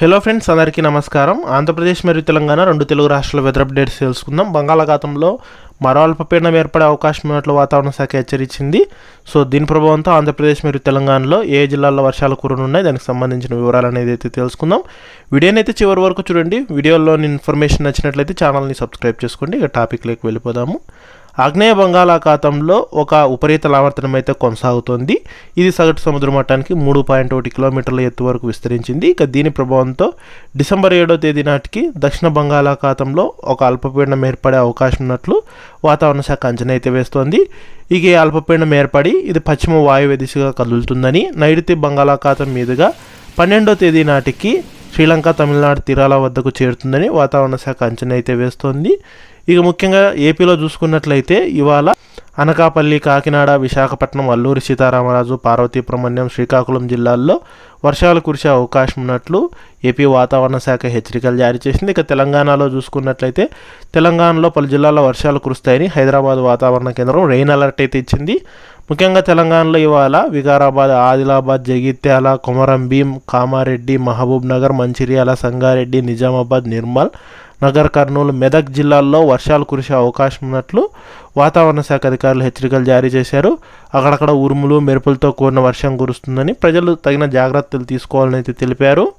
Hello friends అందరికీ నమస్కారం. ఆంధ్రప్రదేశ్ మరియు తెలంగాణ రెండు తెలుగు రాష్ట్రాల వెదర్ అప్డేట్స్ తెలుసుకుందాం. బంగాళాఖాతంలో మరో అల్పపీడనం ఏర్పడే అవకాశం ఉన్నట్లు వాతావరణ శాఖ హెచ్చరించింది. సో దీని ప్రభావంతో ఆంధ్రప్రదేశ్ మరియు తెలంగాణలో ఏ జిల్లాల్లో వర్షాలు కురనున్నాయి దానికి సంబంధించిన వివరాలు అనేది అయితే తెలుసుకుందాం. వీడియోని అయితే చివరి వరకు చూడండి. వీడియోలోని ఇన్ఫర్మేషన్ నచ్చినట్లయితే ఛానల్ని సబ్స్క్రైబ్ చేసుకోండి. ఇక టాపిక్లోకి వెళ్ళిపోదాము. ఆగ్నేయ బంగాళాఖాతంలో ఒక ఉపరితల ఆవర్తనం అయితే కొనసాగుతోంది. ఇది సగటు సముద్ర మట్టానికి మూడు పాయింట్ ఒకటి కిలోమీటర్ల ఎత్తు వరకు విస్తరించింది. ఇక దీని ప్రభావంతో డిసెంబర్ ఏడో తేదీ నాటికి దక్షిణ బంగాళాఖాతంలో ఒక అల్పపీడనం ఏర్పడే అవకాశం ఉన్నట్లు వాతావరణ శాఖ అంచనా అయితే వేస్తోంది. ఇక ఈ అల్పపీడనం ఏర్పడి ఇది పశ్చిమ వాయువ్య దిశగా కదులుతుందని నైరుతి బంగాళాఖాతం మీదుగా పన్నెండో తేదీ నాటికి శ్రీలంక తమిళనాడు తీరాల వద్దకు చేరుతుందని వాతావరణ శాఖ అంచనా అయితే వేస్తోంది. ఇక ముఖ్యంగా ఏపీలో చూసుకున్నట్లయితే ఇవాళ అనకాపల్లి కాకినాడ విశాఖపట్నం అల్లూరి సీతారామరాజు పార్వతీపురమణ్యం శ్రీకాకుళం జిల్లాల్లో వర్షాలు కురిసే అవకాశం ఉన్నట్లు ఏపీ వాతావరణ శాఖ హెచ్చరికలు జారీ చేసింది. ఇక తెలంగాణలో చూసుకున్నట్లయితే తెలంగాణలో పలు జిల్లాల్లో వర్షాలు కురుస్తాయని హైదరాబాద్ వాతావరణ కేంద్రం రెయిన్ అలర్ట్ అయితే ఇచ్చింది. ముఖ్యంగా తెలంగాణలో ఇవాళ వికారాబాద్ ఆదిలాబాద్ జగిత్యాల కొమరం భీం కామారెడ్డి మహబూబ్ నగర్ మంచిర్యాల సంగారెడ్డి నిజామాబాద్ నిర్మల్ నగర్ కర్నూలు మెదక్ జిల్లాల్లో వర్షాలు కురిసే అవకాశం ఉన్నట్లు వాతావరణ శాఖ అధికారులు హెచ్చరికలు జారీ చేశారు. అక్కడక్కడ ఉరుములు మెరుపులతో కూడిన వర్షం కురుస్తుందని ప్రజలు తగిన జాగ్రత్తలు తీసుకోవాలని అయితే తెలిపారు.